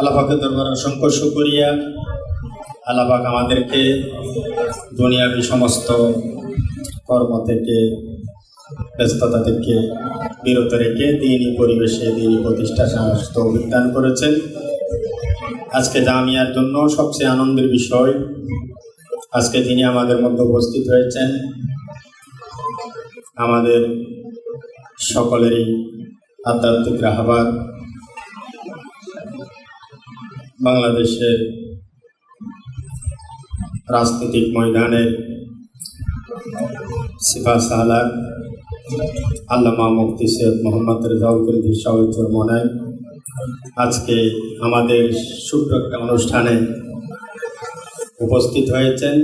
আল্লাহাকের দরবারে অসংখ্য শুকরিয়া আল্লাহাক আমাদেরকে দুনিয়াবি সমস্ত কর্ম থেকে, ব্যস্ততা থেকে বিরত রেখে দিনই পরিবেশে দিনই প্রতিষ্ঠা সমস্ত অভিজ্ঞান করেছেন। আজকে জামিয়ার জন্য সবচেয়ে আনন্দের বিষয়, আজকে তিনি আমাদের মধ্যে উপস্থিত হয়েছেন, আমাদের সকলেরই আধ্যাত্মিক রাহবার বাংলাদেশের রাজনৈতিক ময়দানে সিফা সালার আল্লামা মুফতি সৈয়দ মোহাম্মদ রেজাউল শাহুর মনায়। আজকে আমাদের ছোট্ট একটা অনুষ্ঠানে উপস্থিত হয়েছেন।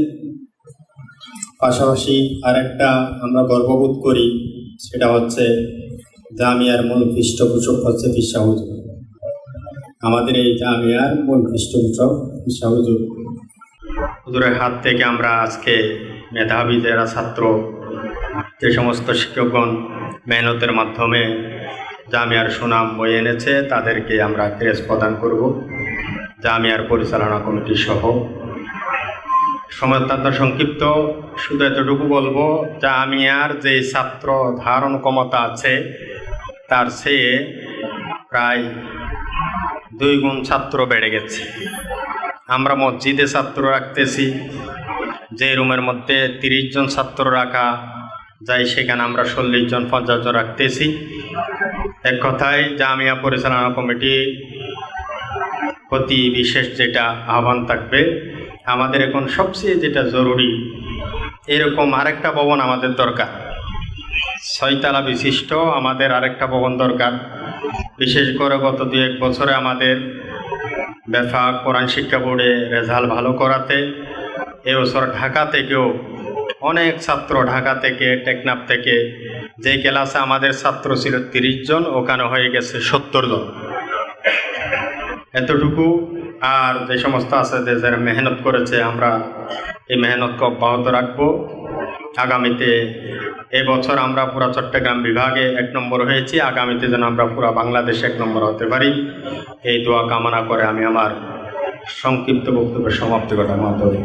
পাশাপাশি আরেকটা আমরা গর্ববোধ করি, সেটা হচ্ছে জামিয়ার মূল পৃষ্ঠপোষক হচ্ছে পিসা হুজুর। আমাদের এই জামিয়ার মূল পৃষ্ঠপোষক হুজুর হুজুরের হাত থেকে আমরা আজকে মেধাবী যারা ছাত্র, যে সমস্ত শিক্ষকগণ মেহনতের মাধ্যমে জামিয়ার সুনাম বয়ে এনেছে, তাদেরকে আমরা ক্রেস প্রদান করব। জামিয়ার পরিচালনা কমিটি সহ। সময় সংক্ষিপ্ত। শুধু এতটুকু বলব, জামিয়ার যে ছাত্র ধারণ ক্ষমতা আছে, তার চেয়ে প্রায় দুই গুণ ছাত্র বেড়ে গেছে। আমরা মসজিদে ছাত্র রাখতেছি, যে রুমের মধ্যে তিরিশ জন ছাত্র রাখা, যাই সেখানে আমরা চল্লিশ জন, পঞ্চাশ জন রাখতেছি। এক কথায়, জামিয়া পরিচালনা কমিটি প্রতি বিশেষ যেটা আহ্বান থাকবে, আমাদের এখন সবচেয়ে যেটা জরুরি, এরকম আরেকটা ভবন আমাদের দরকার। ছয়তলা বিশিষ্ট আমাদের আরেকটা ভবন দরকার। বিশেষ করে গত দু এক বছরে আমাদের বেফা কোরআন শিক্ষা বোর্ডে রেজাল্ট ভালো করাতে এবছর ঢাকা থেকেও অনেক ছাত্র ঢাকা থেকে, টেকনাফ থেকে, যে ক্লাসে আমাদের ছাত্র ছিল তিরিশ জন, ওখানে হয়ে গেছে সত্তর জন। এতটুকু। আর যে সমস্ত আছে যে যারা মেহনত করেছে, আমরা এই মেহনতকে অব্যাহত রাখব। আগামীতে এবছর আমরা পুরা চট্টগ্রাম বিভাগে এক নম্বর হয়েছি। আগামীতে যেন আমরা পুরা বাংলাদেশে এক নম্বর হতে পারি। এই দোয়া কামনা করে আমি আমার সংক্ষিপ্ত বক্তব্যের সমাপ্তি ঘটার মাধ্যমে।